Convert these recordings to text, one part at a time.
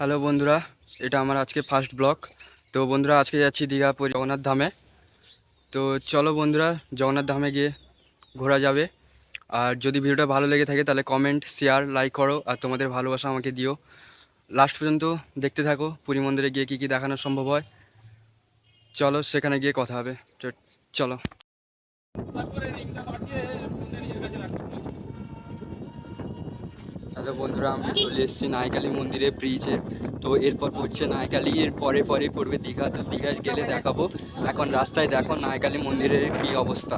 Hello বন্ধুরা, এটা আমার আজকে ফার্স্ট ব্লগ তো বন্ধুরা, আজকে যাচ্ছি দীঘা জগন্নাথ ধামে। তো চলো বন্ধুরা, জগন্নাথ ধামে গিয়ে ঘোরা যাবে। আর যদি ভিডিওটা ভালো লেগে থাকে, তাহলে কমেন্ট শেয়ার লাইক করো। আর তোমাদের ভালোবাসা আমাকে দিও। লাস্ট পর্যন্ত দেখতে থাকো, পুরী মন্দিরে গিয়ে কী কী দেখানো সম্ভব হয়। চলো, সেখানে গিয়ে কথা হবে। চলো। হ্যালো বন্ধুরা আমি চলে এসেছি নায়কালী মন্দিরে ব্রিজে। তো এরপর পড়ছে নায়কালী এর পরে পরে পড়বে দীঘা। তো দীঘায় গেলে দেখাবো। এখন রাস্তায় দেখো নায়কালী মন্দিরের কি অবস্থা।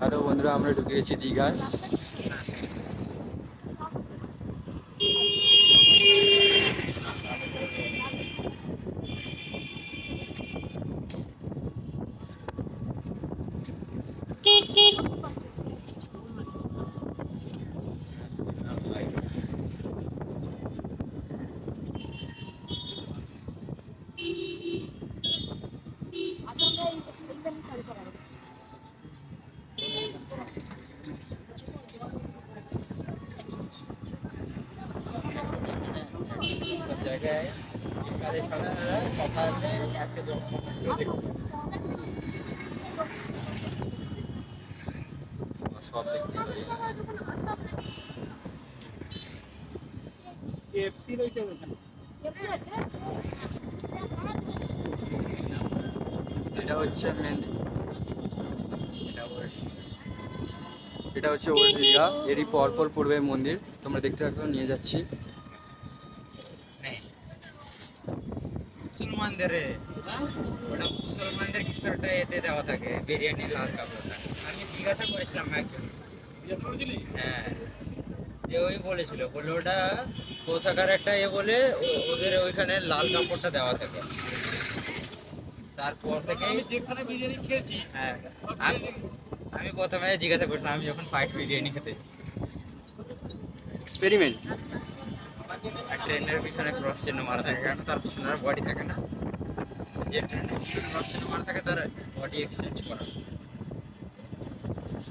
হ্যালো বন্ধুরা আমরা ঢুকে গেছি দীঘায়। জায়গায় কাজে ছাড়া সকালে একটা সব দেখতে পারি এটা হচ্ছে মেহেন্দি এটা হচ্ছে ওল্ড দীঘা এরই পরপর পড়বে মন্দির। তোমরা দেখতে থাকো নিয়ে যাচ্ছি। মুসলমানদের ওটা মুসলমানদের কিছু একটা এতে দেওয়া থাকে বিরিয়ানি লাল কাপড়টা আমি জিজ্ঞাসা করেছিলাম একজন। হ্যাঁ যে ওই বলেছিল বলে ওটা কোথাকার একটা এ বলে ও- ওদের ওইখানে লাল কাপড়টা দেওয়া থাকে। তারপর থেকে আমি যেখানে বিরিয়ানি খেয়েছি হ্যাঁ আমি আমি প্রথমে জিজ্ঞাসা করছিলাম আমি যখন ফাইট বিরিয়ানি খেতে এক্সপেরিমেন্ট ট্রেনের পিছনে ক্রস চিহ্ন মারা থাকে কারণ তার পিছনে আর বডি থাকে না। যে ট্রেনের পিছনে ক্রস চিহ্ন মারা থাকে তার বডি এক্সচেঞ্জ করা।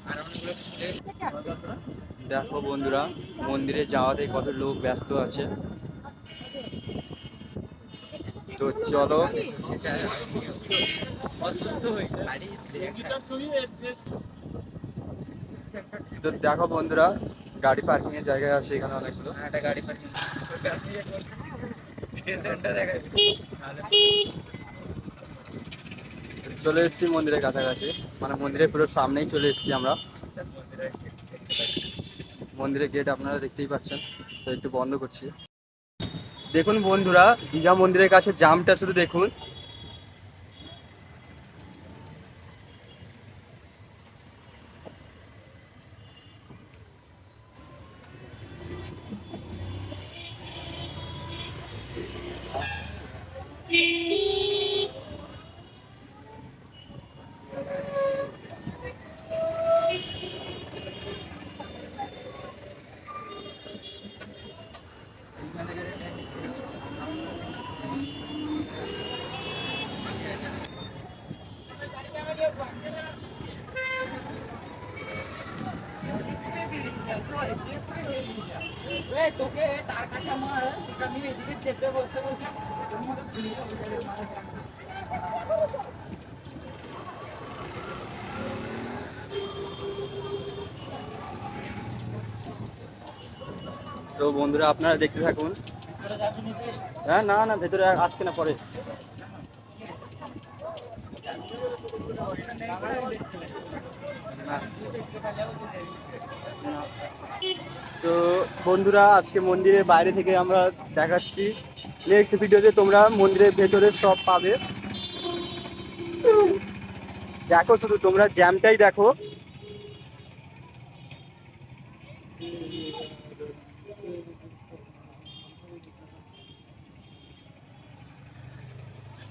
আর অনেকগুলো দেখো বন্ধুরা মন্দিরে যাওয়াতে কত লোক ব্যস্ত আছে। তো চলো। অসুস্থ গাড়ি তো দেখো বন্ধুরা গাড়ি পার্কিং এর জায়গায় আছে এখানে অনেকগুলো। একটা গাড়ি পার্কিং। চলে এসেছি মন্দিরের কাছাকাছি। মানে মন্দিরের পুরো সামনেই চলে এসেছি আমরা। মন্দিরের গেট আপনারা দেখতেই পাচ্ছেন। তো একটু বন্ধ করছি। দেখুন বন্ধুরা দীঘা মন্দিরের কাছে জামটা শুধু দেখুন তোকে তার কাছে আমার আমি এদিকে চেপে বসতে বলছি তো বন্ধুরা আপনারা দেখতে থাকুন। হ্যাঁ না না ভেতরে আজকে না পরে। তো বন্ধুরা, আজকে মন্দিরের বাইরে থেকে আমরা দেখাচ্ছি। নেক্সট ভিডিওতে তোমরা মন্দিরের ভেতরে সব পাবে। দেখো শুধু তোমরা জ্যামটাই দেখো।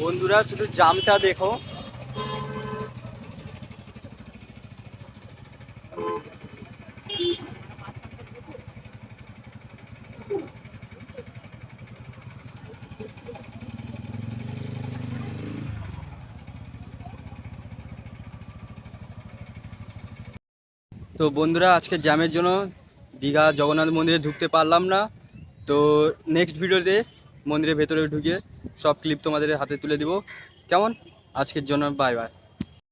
বন্ধুরা, শুধু জামটা দেখো। তো বন্ধুরা, আজকে জ্যামের জন্য দীঘা জগন্নাথ মন্দিরে ঢুকতে পারলাম না। তো নেক্সট ভিডিওতে মন্দিরের ভেতরে ঢুকিয়ে সব ক্লিপ তোমাদের হাতে তুলে দিব। কেমন? আজকের জন্য বাই বাই